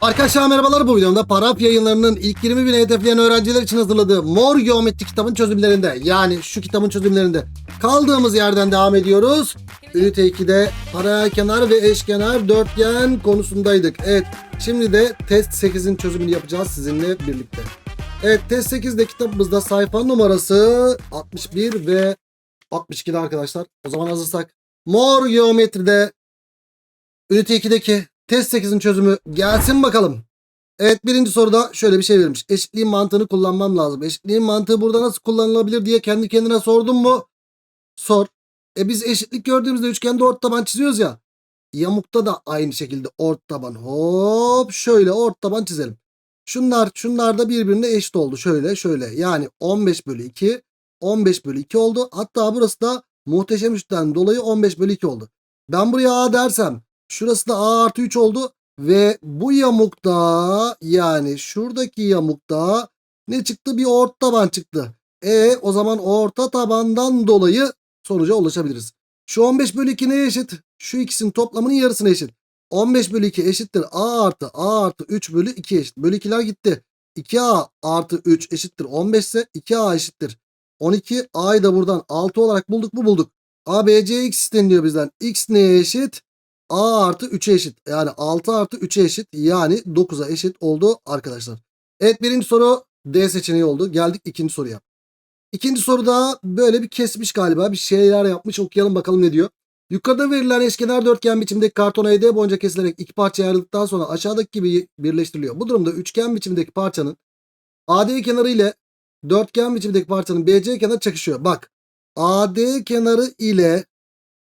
Arkadaşlar merhabalar bu videomda Parap yayınlarının ilk 20 bin hedefleyen öğrenciler için hazırladığı Mor Geometri kitabın çözümlerinde yani şu kitabın çözümlerinde kaldığımız yerden devam ediyoruz. Ünite 2'de paralel kenar ve eşkenar dörtgen konusundaydık. Evet şimdi de test 8'in çözümünü yapacağız sizinle birlikte. Evet test 8'de kitabımızda sayfa numarası 61 ve 62'de arkadaşlar. O zaman hazırsak Mor Geometri'de Ünite 2'deki test 8'in çözümü gelsin bakalım. Evet birinci soruda şöyle bir şey vermiş. Eşitliğin mantığını kullanmam lazım. Eşitliğin mantığı burada nasıl kullanılabilir diye kendi kendine sordun mu? Sor. E biz eşitlik gördüğümüzde üçgende ort taban çiziyoruz ya. Yamukta da aynı şekilde ort taban. Hop şöyle ort taban çizelim. Şunlar şunlar da birbirine eşit oldu. Şöyle şöyle. Yani 15 bölü 2 15 bölü 2 oldu. Hatta burası da muhteşem üçten dolayı 15 bölü 2 oldu. Ben buraya A dersem Şurası da A artı 3 oldu. Ve bu yamukta yani şuradaki yamukta ne çıktı? Bir orta taban çıktı. E o zaman orta tabandan dolayı sonuca ulaşabiliriz. Şu 15 bölü 2 neye eşit? Şu ikisinin toplamının yarısına eşit. 15 bölü 2 eşittir. A artı A artı 3 bölü 2 eşit. Bölü 2'ler gitti. 2A artı 3 eşittir 15 ise 2A eşittir. 12 A'yı da buradan 6 olarak bulduk mu bulduk. A, B, C, X isteniyor bizden. X neye eşit? A artı 3'e eşit. Yani 6 artı 3'e eşit. Yani 9'a eşit oldu arkadaşlar. Evet birinci soru D seçeneği oldu. Geldik ikinci soruya. İkinci soruda böyle bir kesmiş galiba. Bir şeyler yapmış. Okuyalım bakalım ne diyor. Yukarıda verilen eşkenar dörtgen biçimdeki karton AD boyunca kesilerek iki parçaya ayrıldıktan sonra aşağıdaki gibi birleştiriliyor. Bu durumda üçgen biçimdeki parçanın AD kenarı ile dörtgen biçimdeki parçanın BC kenarı çakışıyor. Bak AD kenarı ile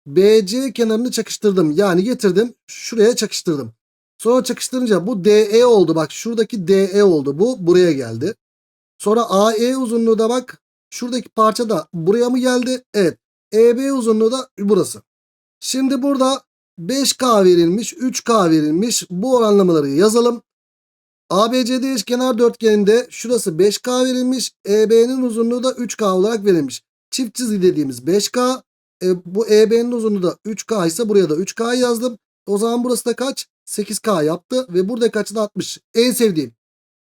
BC kenarını çakıştırdım. Yani getirdim şuraya çakıştırdım. Sonra çakıştırınca bu DE oldu. Bak şuradaki DE oldu. Bu buraya geldi. Sonra AE uzunluğu da bak şuradaki parça da buraya mı geldi? Evet. EB uzunluğu da burası. Şimdi burada 5K verilmiş, 3K verilmiş. Bu oranlamaları yazalım. ABCD eşkenar dörtgeninde şurası 5K verilmiş. EB'nin uzunluğu da 3K olarak verilmiş. Çift çizgi dediğimiz 5K. E, bu EB'nin uzunluğu da 3K ise buraya da 3K yazdım. O zaman burası da kaç? 8K yaptı ve burada kaçı da 60. En sevdiğim.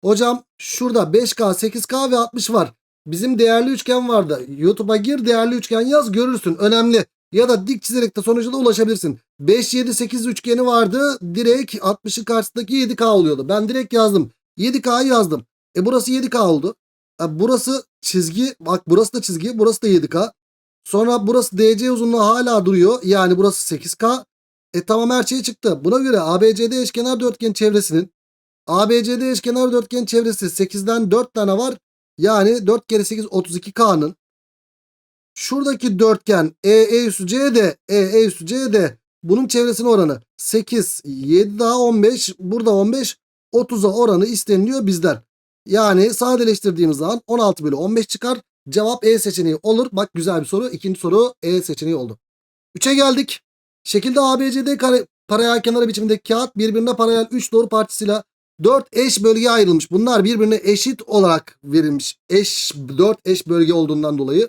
Hocam şurada 5K, 8K ve 60 var. Bizim değerli üçgen vardı. YouTube'a gir değerli üçgen yaz görürsün. Önemli. Ya da dik çizerek de sonuca da ulaşabilirsin. 5, 7, 8 üçgeni vardı. Direkt 60'ın karşısındaki 7K oluyordu. Ben direkt yazdım. 7K'yı yazdım. E burası 7K oldu. E burası çizgi. Bak burası da çizgi. Burası da 7K. Sonra burası DC uzunluğu hala duruyor. Yani burası 8K. E tamam her şey çıktı. Buna göre ABCD eşkenar dörtgen çevresinin ABCD eşkenar dörtgen çevresi 8'den 4 tane var. Yani 4 kere 8 32K'nın şuradaki dörtgen EE üssü CD EE üssü CD bunun çevresine oranı 8 7 daha 15 burada 15 30'a oranı isteniliyor bizden. Yani sadeleştirdiğimiz zaman 16 bölü 15 çıkar. Cevap E seçeneği olur. Bak güzel bir soru. İkinci soru E seçeneği oldu. 3'e geldik. Şekilde ABCD kare, paralel kenarı biçimindeki kağıt birbirine paralel 3 doğru parçasıyla 4 eş bölgeye ayrılmış. Bunlar birbirine eşit olarak verilmiş. Eş 4 eş bölge olduğundan dolayı.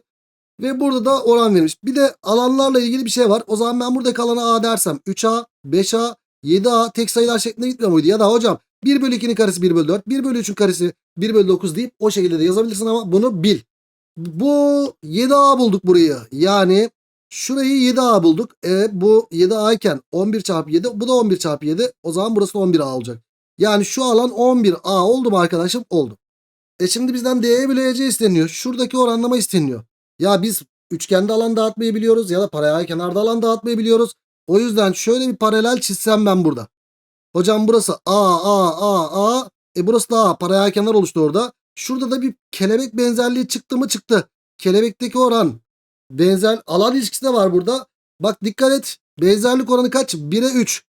Ve burada da oran verilmiş. Bir de alanlarla ilgili bir şey var. O zaman ben buradaki alana A dersem 3A, 5A, 7A tek sayılar şeklinde gitmiyor muydu? Ya da hocam 1 bölü 2'nin karesi 1 bölü 4, 1 bölü 3'ün karesi 1 bölü 9 deyip o şekilde de yazabilirsin ama bunu bil. Bu 7A bulduk burayı. Yani şurayı 7A bulduk. E, bu 7A iken 11 çarpı 7 bu da 11 çarpı 7. O zaman burası da 11A olacak. Yani şu alan 11A oldu mu arkadaşım? Oldu. E şimdi bizden D'ye bölü EC isteniyor. Şuradaki oranlama isteniyor. Ya biz üçgende alan dağıtmayı biliyoruz ya da paralel kenarda alan dağıtmayı biliyoruz. O yüzden şöyle bir paralel çizsem ben burada. Hocam burası A, A, A, A. E burası da A. Paralel kenar oluştu orada. Şurada da bir kelebek benzerliği çıktı mı çıktı. Kelebekteki oran benzer alan ilişkisi de var burada. Bak dikkat et. Benzerlik oranı kaç? 1'e 3.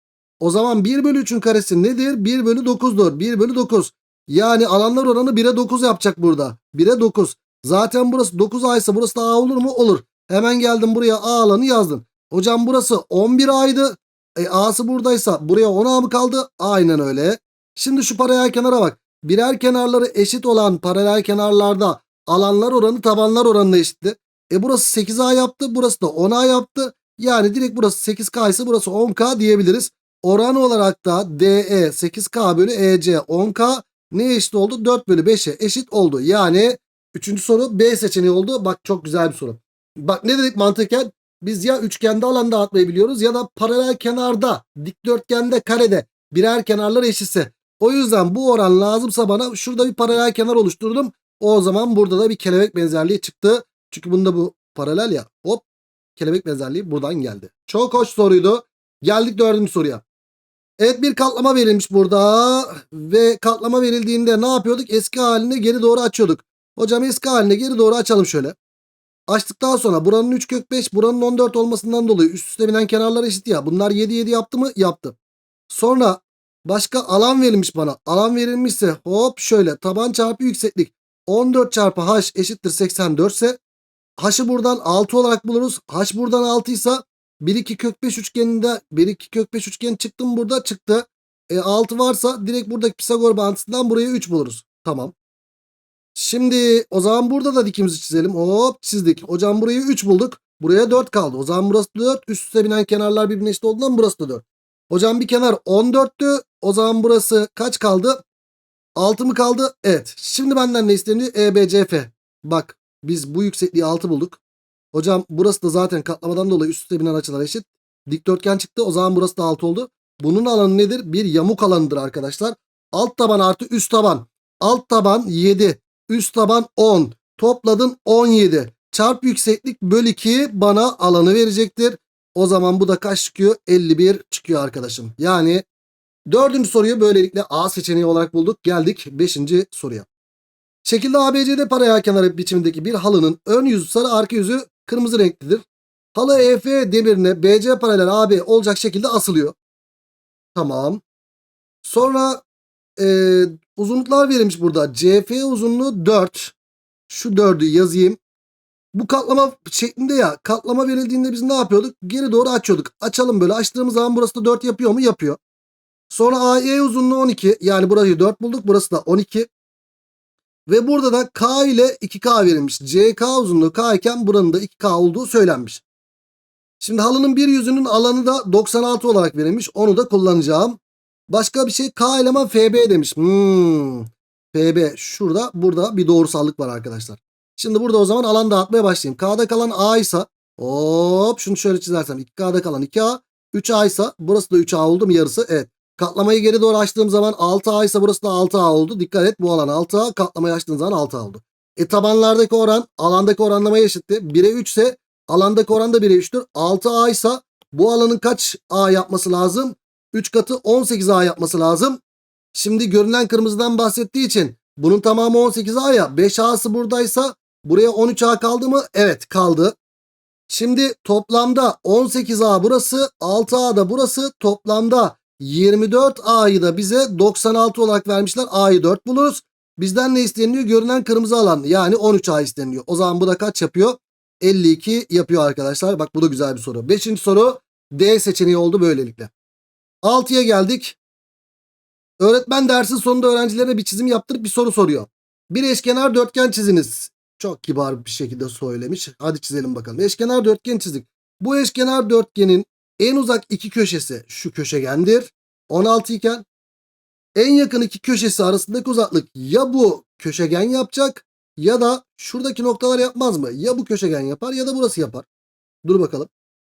O zaman 1 bölü 3'ün karesi nedir? 1 bölü 9'dur. 1 bölü 9. Yani alanlar oranı 1'e 9 yapacak burada. 1'e 9. Zaten burası 9A ise burası da A olur mu? Olur. Hemen geldim buraya A alanı yazdım. Hocam burası 11A'ydı. E A'sı buradaysa buraya 10A mı kaldı? Aynen öyle. Şimdi şu paralel kenara bak. Birer kenarları eşit olan paralel kenarlarda alanlar oranı tabanlar oranına eşitti. E burası 8A yaptı. Burası da 10A yaptı. Yani direkt burası 8K ise burası 10K diyebiliriz. Oran olarak da DE 8K bölü EC 10K ne eşit oldu? 4 bölü 5'e eşit oldu. Yani üçüncü soru B seçeneği oldu. Bak çok güzel bir soru. Bak ne dedik mantıken? Biz ya üçgende alanda atmayı biliyoruz ya da paralel kenarda, dikdörtgende, karede birer kenarlar eşitse. O yüzden bu oran lazımsa bana şurada bir paralel kenar oluşturdum. O zaman burada da bir kelebek benzerliği çıktı. Çünkü bunda bu paralel ya. Hop kelebek benzerliği buradan geldi. Çok hoş soruydu. Geldik dördüncü soruya. Evet bir katlama verilmiş burada ve katlama verildiğinde ne yapıyorduk? Eski haline geri doğru açıyorduk. Hocam eski haline geri doğru açalım şöyle. Açtıktan sonra buranın 3 kök 5 buranın 14 olmasından dolayı üst üste binen kenarlar eşit ya. Bunlar 7 7 yaptı mı? Yaptı. Sonra başka alan verilmiş bana. Alan verilmişse hop şöyle taban çarpı yükseklik. 14 çarpı h eşittir 84 ise h'ı buradan 6 olarak buluruz. h buradan 6 ise 1 2 kök 5 üçgeninde 1 2 kök 5 üçgen çıktı mı burada çıktı. E 6 varsa direkt buradaki Pisagor bağıntısından buraya 3 buluruz. Tamam. Şimdi o zaman burada da dikimizi çizelim. Hop çizdik. Hocam burayı 3 bulduk. Buraya 4 kaldı. O zaman burası 4. Üst üste binen kenarlar birbirine eşit olduğundan burası da 4. Hocam bir kenar 14'tü. O zaman burası kaç kaldı? 6 mı kaldı? Evet. Şimdi benden ne isteniyor? EBCF. Bak biz bu yüksekliği 6 bulduk. Hocam burası da zaten katlamadan dolayı üst üste binen açılar eşit. Dikdörtgen çıktı. O zaman burası da 6 oldu. Bunun alanı nedir? Bir yamuk alanıdır arkadaşlar. Alt taban artı üst taban. Alt taban 7. Üst taban 10. Topladın 17. Çarp yükseklik böl 2 bana alanı verecektir. O zaman bu da kaç çıkıyor? 51 çıkıyor arkadaşım. Yani dördüncü soruyu böylelikle A seçeneği olarak bulduk. Geldik 5. soruya. Şekilde ABCD paralel kenarı biçimindeki bir halının ön yüzü sarı arka yüzü kırmızı renklidir. Halı EF demirine BC paralel AB olacak şekilde asılıyor. Tamam. Sonra e, uzunluklar verilmiş burada. CF uzunluğu 4. Şu 4'ü yazayım. Bu katlama şeklinde ya. Katlama verildiğinde biz ne yapıyorduk? Geri doğru açıyorduk. Açalım böyle. Açtığımız zaman burası da 4 yapıyor mu? Yapıyor. Sonra AE uzunluğu 12. Yani burayı 4 bulduk. Burası da 12. Ve burada da K ile 2K verilmiş. CK uzunluğu K iken buranın da 2K olduğu söylenmiş. Şimdi halının bir yüzünün alanı da 96 olarak verilmiş. Onu da kullanacağım. Başka bir şey K eleman FB demiş. Hmm. FB şurada burada bir doğrusallık var arkadaşlar. Şimdi burada o zaman alan dağıtmaya başlayayım. K'da kalan A ise hop şunu şöyle çizersem 2K'da kalan 2A 3A ise burası da 3A oldu mu yarısı? Evet. Katlamayı geri doğru açtığım zaman 6A ise burası da 6A oldu. Dikkat et bu alan 6A katlamayı açtığın zaman 6A oldu. E tabanlardaki oran alandaki oranlamaya eşitti. 1'e 3 ise alandaki oran da 1'e 3'tür. 6A ise bu alanın kaç A yapması lazım? 3 katı 18A yapması lazım. Şimdi görünen kırmızıdan bahsettiği için bunun tamamı 18A ya. 5A'sı buradaysa buraya 13A kaldı mı? Evet kaldı. Şimdi toplamda 18A burası 6A da burası toplamda 24A'yı da bize 96 olarak vermişler. A'yı 4 buluruz. Bizden ne isteniyor? Görünen kırmızı alan yani 13A isteniyor. O zaman bu da kaç yapıyor? 52 yapıyor arkadaşlar. Bak bu da güzel bir soru. Beşinci soru D seçeneği oldu böylelikle. 6'ya geldik. Öğretmen dersin sonunda öğrencilere bir çizim yaptırıp bir soru soruyor. Bir eşkenar dörtgen çiziniz. Çok kibar bir şekilde söylemiş. Hadi çizelim bakalım. Eşkenar dörtgen çizdik. Bu eşkenar dörtgenin en uzak iki köşesi şu köşegendir. 16 iken en yakın iki köşesi arasındaki uzaklık ya bu köşegen yapacak ya da şuradaki noktalar yapmaz mı? Ya bu köşegen yapar ya da burası yapar. Dur bakalım.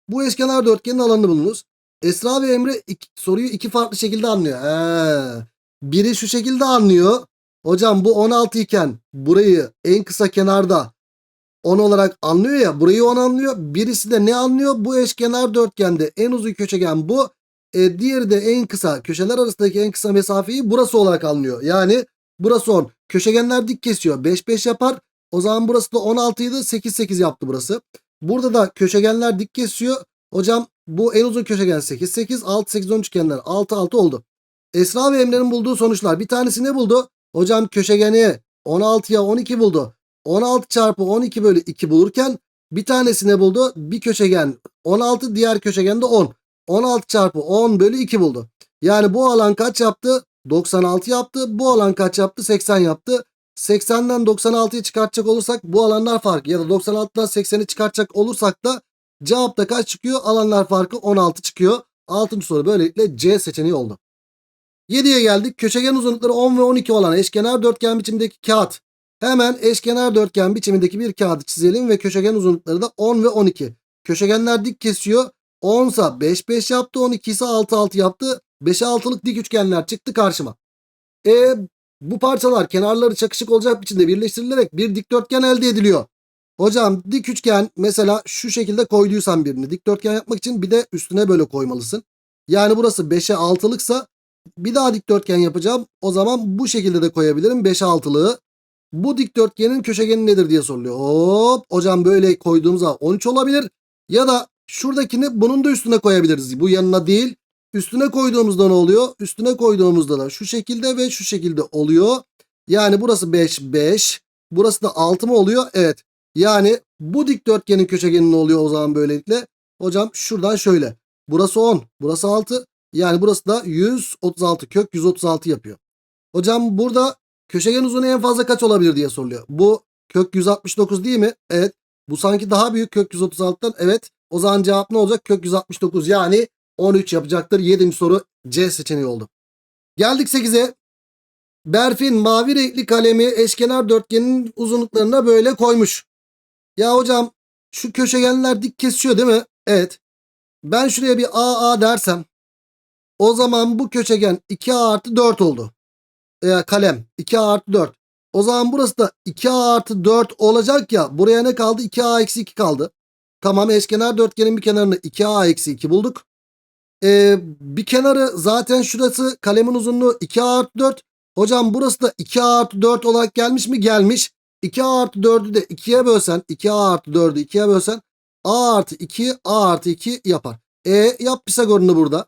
Bu eşkenar dörtgenin alanını bulunuz. Esra ve Emre iki, soruyu iki farklı şekilde anlıyor. He. Biri şu şekilde anlıyor. Hocam bu 16 iken burayı en kısa kenarda 10 olarak anlıyor ya. Burayı 10 anlıyor. Birisi de ne anlıyor? Bu eşkenar dörtgende en uzun köşegen bu. E, diğeri de en kısa köşeler arasındaki en kısa mesafeyi burası olarak anlıyor. Yani burası 10. Köşegenler dik kesiyor. 5 5 yapar. O zaman burası da 16 idi. 8 8 yaptı burası. Burada da köşegenler dik kesiyor. Hocam bu en uzun köşegen 8 8 6 8 10 üçgenler 6 6 oldu. Esra ve Emre'nin bulduğu sonuçlar. Bir tanesi ne buldu? Hocam köşegeni 16'ya 12 buldu. 16 çarpı 12 bölü 2 bulurken bir tanesi ne buldu? Bir köşegen 16 diğer köşegen de 10. 16 çarpı 10 bölü 2 buldu. Yani bu alan kaç yaptı? 96 yaptı. Bu alan kaç yaptı? 80 yaptı. 80'den 96'yı çıkartacak olursak bu alanlar farkı ya da 96'dan 80'i çıkartacak olursak da cevapta kaç çıkıyor? Alanlar farkı 16 çıkıyor. 6. soru böylelikle C seçeneği oldu. 7'ye geldik. Köşegen uzunlukları 10 ve 12 olan eşkenar dörtgen biçimindeki kağıt. Hemen eşkenar dörtgen biçimindeki bir kağıdı çizelim ve köşegen uzunlukları da 10 ve 12. Köşegenler dik kesiyor. 10 ise 5 5 yaptı, 12 ise 6 6 yaptı. 5'e 6'lık dik üçgenler çıktı karşıma. E bu parçalar kenarları çakışık olacak biçimde birleştirilerek bir dikdörtgen elde ediliyor. Hocam dik üçgen mesela şu şekilde koyduysan birini dikdörtgen yapmak için bir de üstüne böyle koymalısın. Yani burası 5'e 6'lıksa bir daha dikdörtgen yapacağım. O zaman bu şekilde de koyabilirim 5'e 6'lığı. Bu dikdörtgenin köşegeni nedir diye soruluyor. Hop hocam böyle koyduğumuz zaman 13 olabilir. Ya da şuradakini bunun da üstüne koyabiliriz. Bu yanına değil. Üstüne koyduğumuzda ne oluyor? Üstüne koyduğumuzda da şu şekilde ve şu şekilde oluyor. Yani burası 5 5. Burası da 6 mı oluyor? Evet. Yani bu dikdörtgenin köşegeni ne oluyor o zaman böylelikle? Hocam şuradan şöyle. Burası 10. Burası 6. Yani burası da 136 kök 136 yapıyor. Hocam burada köşegen uzunluğu en fazla kaç olabilir diye soruluyor. Bu kök 169 değil mi? Evet. Bu sanki daha büyük kök 136'dan. Evet. O zaman cevap ne olacak? Kök 169 yani 13 yapacaktır. 7. soru C seçeneği oldu. Geldik 8'e. Berfin mavi renkli kalemi eşkenar dörtgenin uzunluklarına böyle koymuş. Ya hocam şu köşegenler dik kesiyor değil mi? Evet. Ben şuraya bir AA dersem o zaman bu köşegen 2A artı 4 oldu. E, kalem 2A artı 4. O zaman burası da 2A artı 4 olacak ya. Buraya ne kaldı? 2A eksi 2 kaldı. Tamam eşkenar dörtgenin bir kenarını 2A eksi 2 bulduk. Ee, bir kenarı zaten şurası kalemin uzunluğu 2A artı 4. Hocam burası da 2A artı 4 olarak gelmiş mi? Gelmiş. 2A artı 4'ü de 2'ye bölsen 2A artı 4'ü 2'ye bölsen A artı 2 A artı 2 yapar. E yap Pisagor'unu burada.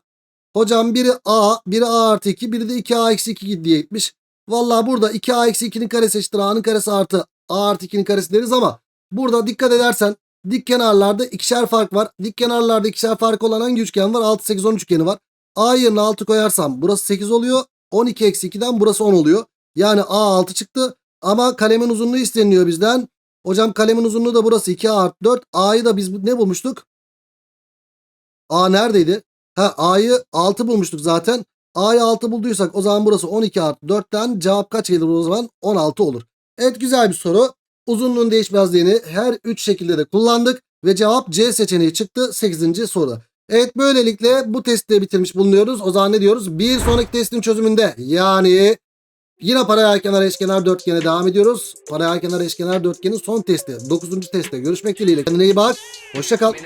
Hocam biri A, biri A artı 2, biri de 2A eksi 2 diye gitmiş. Vallahi burada 2A eksi 2'nin karesi eşittir A'nın karesi artı A artı 2'nin karesi deriz ama burada dikkat edersen dik kenarlarda ikişer fark var. Dik kenarlarda ikişer fark olan hangi üçgen var? 6, 8, 10 üçgeni var. A yerine 6 koyarsam burası 8 oluyor. 12 eksi 2'den burası 10 oluyor. Yani A 6 çıktı. Ama kalemin uzunluğu isteniyor bizden. Hocam kalemin uzunluğu da burası 2A artı 4. A'yı da biz ne bulmuştuk? A neredeydi? Ha A'yı 6 bulmuştuk zaten. A'yı 6 bulduysak o zaman burası 12 artı 4'ten cevap kaç gelir o zaman? 16 olur. Evet güzel bir soru. Uzunluğun değişmezliğini her 3 şekilde de kullandık. Ve cevap C seçeneği çıktı 8. soru. Evet böylelikle bu testi de bitirmiş bulunuyoruz. O zaman ne diyoruz? Bir sonraki testin çözümünde yani yine paralel kenar eşkenar dörtgene devam ediyoruz. Paralel kenar eşkenar dörtgenin son testi. 9. testte görüşmek dileğiyle. Kendine iyi bak. Hoşçakal. Man,